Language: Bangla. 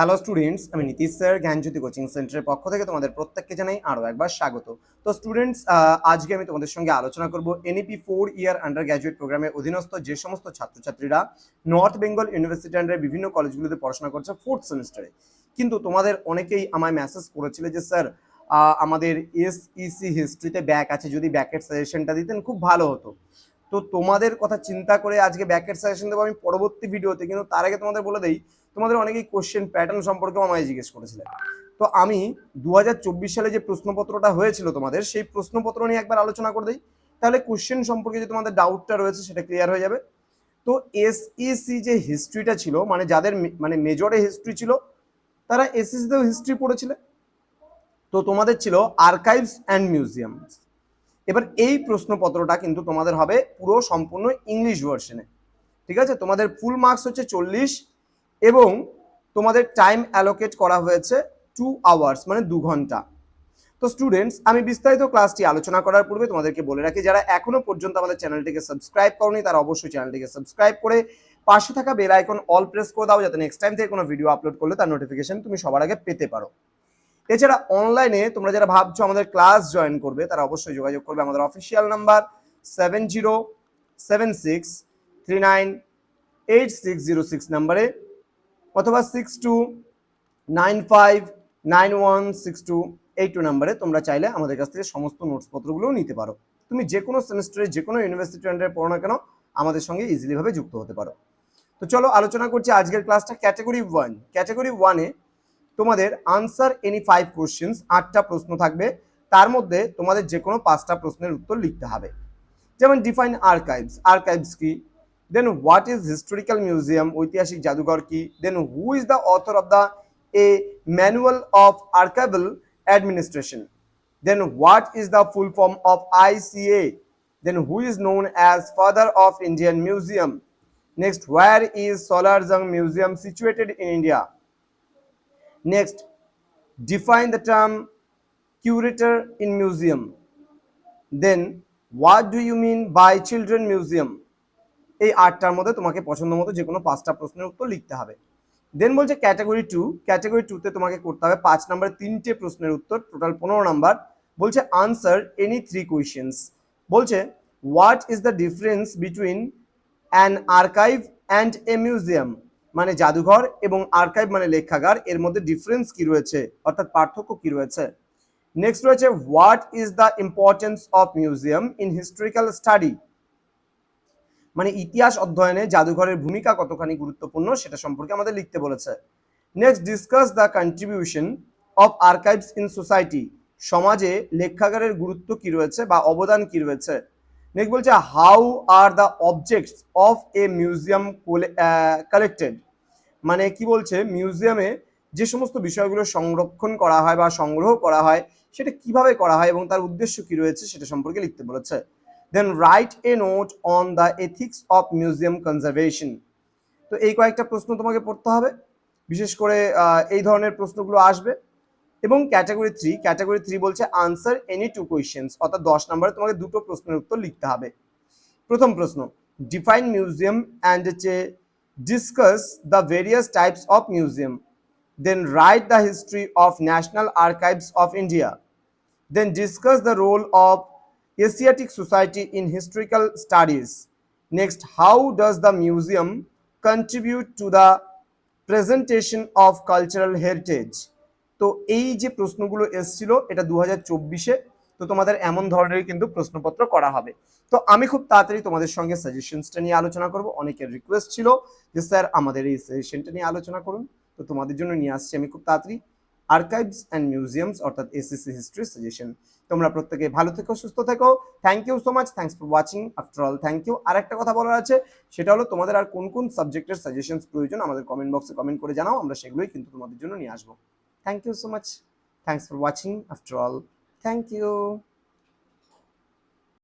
হ্যালো স্টুডেন্টস আমি নীতিশ স্যার, জ্ঞানজ্যোতি কোচিং সেন্টারের পক্ষ থেকে তোমাদের প্রত্যেককে জানাই আরও একবার স্বাগত। তো স্টুডেন্টস আজকে আমি তোমাদের সঙ্গে আলোচনা করব NEP four year undergraduate প্রোগ্রামের অধীনস্থ যে সমস্ত ছাত্রছাত্রীরা নর্থ বেঙ্গল ইউনিভার্সিটি আন্ডারে বিভিন্ন কলেজগুলোতে পড়াশোনা করছে ফোর্থ সেমিস্টারে কিন্তু তোমাদের অনেকেই আমায় মেসেজ করেছিল যে, স্যার আমাদের এসইসি হিস্ট্রিতে ব্যাক আছে। যদি ব্যাকের সাজেশনটা দিতেন, খুব ভালো হতো। তো তোমাদের কথা চিন্তা করে আজকে ব্যাকের সাজেশন দেবো আমি পরবর্তী ভিডিওতে কিন্তু তার আগে তোমাদের বলে দেই, তোমাদের অনেকেই কোশ্চেন প্যাটার্ন সম্পর্কে আমায় জিজ্ঞেস করেছিলে। তো আমি দু হাজার চব্বিশ সালে যে প্রশ্নপত্রটা হয়েছিল তোমাদের, সেই প্রশ্নপত্র নিয়ে একবার আলোচনা করে দিই। তাহলে কোশ্চেন সম্পর্কে যে তোমাদের ডাউটটা রয়েছে, সেটা ক্লিয়ার হয়ে যাবে। তো এসইসি যে হিস্ট্রিটা ছিল মানে যাদের মানে মেজরে হিস্ট্রি ছিল, তারা এসইসিতেও হিস্ট্রি পড়েছিলে। তো তোমাদের ছিল আর্কাইভস অ্যান্ড মিউজিয়ামস এবার এই প্রশ্নপত্রটা কিন্তু তোমাদের হবে পুরো সম্পূর্ণ ইংলিশ ভার্সনে ঠিক আছে? তোমাদের ফুল মার্কস হচ্ছে চল্লিশ এবং তোমাদের টাইম অ্যালোকেট করা হয়েছে টু আওয়ার্স মানে দু ঘণ্টা। তো স্টুডেন্টস আমি বিস্তারিত ক্লাসটি আলোচনা করার পূর্বে তোমাদেরকে বলে রাখি, যারা এখনও পর্যন্ত আমাদের চ্যানেলটিকে সাবস্ক্রাইব করনি, তারা অবশ্যই চ্যানেলটিকে সাবস্ক্রাইব করে পাশে থাকা বেল আইকন অল প্রেস করে দাও, যাতে নেক্সট টাইম থেকে কোনো ভিডিও আপলোড করলে তার নোটিফিকেশন তুমি সবার আগে পেতে পারো। এছাড়া অনলাইনে তোমরা যারা ভাবছ আমাদের ক্লাস জয়েন করবে, তারা অবশ্যই যোগাযোগ করবে আমাদের official number seven zero seven six three nine eight six zero six নাম্বারে অথবা six two nine five nine one six two এই টু নাম্বারে তোমরা চাইলে আমাদের কাছ থেকে সমস্ত নোটসপত্রগুলোও নিতে পারো। তুমি যে কোনো সেমিস্টারে যে কোনো ইউনিভার্সিটি আন্ডারে পড়ো না কেন, আমাদের সঙ্গে ইজিলিভাবে যুক্ত হতে পারো। তো চলো আলোচনা করছি আজকের ক্লাসটা ক্যাটাগরি ওয়ান ক্যাটাগরি ওয়ানে তোমাদের আনসার এনি ফাইভ কোশ্চেন্স আটটা প্রশ্ন থাকবে। তার মধ্যে তোমাদের যে কোনো পাঁচটা প্রশ্নের উত্তর লিখতে হবে। যেমন ডিফাইন আর্কাইভস আর্কাইভস কি? Then what is historical museum ঐতিহাসিক জাদুঘর কি? Then who is the author of the a manual of archival administration then what is the full form of ICA then who is known as father of Indian museum next where is Salar Jung museum situated in India Next, define the term curator in museum. Then, what do you mean by children museum? এই আটটার মধ্যে তোমাকে পছন্দ মতো যে কোনো পাঁচটা প্রশ্নের উত্তর লিখতে হবে। দেন বলছে ক্যাটাগরি টু ক্যাটাগরি টুতে তোমাকে করতে হবে পাঁচ নাম্বার তিনটে প্রশ্নের উত্তর টোটাল পনেরো নাম্বার বলছে আনসার এনি থ্রি কোয়েশ্চেন্স বলছে what is the difference between an archive and a museum মানে জাদুঘর এবং আর্কাইভ মানে লেখাগার, এর মধ্যে ডিফারেন্স কি রয়েছে? অর্থাৎ পার্থক্য কি রয়েছে? নেক্সট রয়েছে what is the importance of museum in historical study মানে ইতিহাস অধ্যয়নে জাদুঘরের ভূমিকা কতখানি গুরুত্বপূর্ণ সেটা সম্পর্কে আমাদের লিখতে বলেছে। Next discuss the contribution of archives in society সমাজে লেখাগারের গুরুত্ব কি রয়েছে বা অবদান কি রয়েছে? নেক্সট বলছে how are the objects of a museum collected মানে কি বলছে? মিউজিয়ামে যে সমস্ত বিষয়গুলো সংরক্ষণ করা হয় বা সংগ্রহ করা হয়, সেটা কীভাবে করা হয় এবং তার উদ্দেশ্য কি রয়েছে সেটা সম্পর্কে লিখতে বলেছে। Then write a note on the ethics of museum conservation তো এই কয়েকটা প্রশ্ন তোমাকে পড়তে হবে। বিশেষ করে এই ধরনের প্রশ্নগুলো আসবে। এবং ক্যাটাগরি থ্রি ক্যাটাগরি থ্রি বলছে আনসার এনি টু কোয়েশ্চেন্স অর্থাৎ দশ নম্বরে তোমাকে দুটো প্রশ্নের উত্তর লিখতে হবে। প্রথম প্রশ্ন define museum and discuss the various types of museum then write the history of national archives of India then discuss the role of Asiatic society in historical studies next how does the museum contribute to the presentation of cultural heritage তো এই যে প্রশ্নগুলো এসছিল, এটা দু হাজার চব্বিশে তো তোমাদের এমন ধরনের কিন্তু প্রশ্নপত্র করা হবে। তো আমি খুব তাড়াতাড়ি তোমাদের সঙ্গে সাজেশনসটা নিয়ে আলোচনা করব। অনেকের রিকোয়েস্ট ছিল যে স্যার আমাদের এই সাজেশনটা নিয়ে আলোচনা করুন। তো তোমাদের জন্য নিয়ে আসছি আমি খুব তাড়াতাড়ি। আর্কাইভস অ্যান্ড মিউজিয়ামস অর্থাৎ এসএসসি হিস্ট্রি সাজেশন তোমরা প্রত্যেকে ভালো থেকো সুস্থ থেকো। Thank you so much thanks for watching after all thank you আর একটা কথা বলার আছে সেটা হলো তোমাদের আর কোন কোন সাবজেক্টের সাজেশনস প্রয়োজন আমাদের কমেন্ট বক্সে কমেন্ট করে জানাও। আমরা সেগুলোই কিন্তু তোমাদের জন্য নিয়ে আসব। Thank you so much Thanks for watching after all, thank you.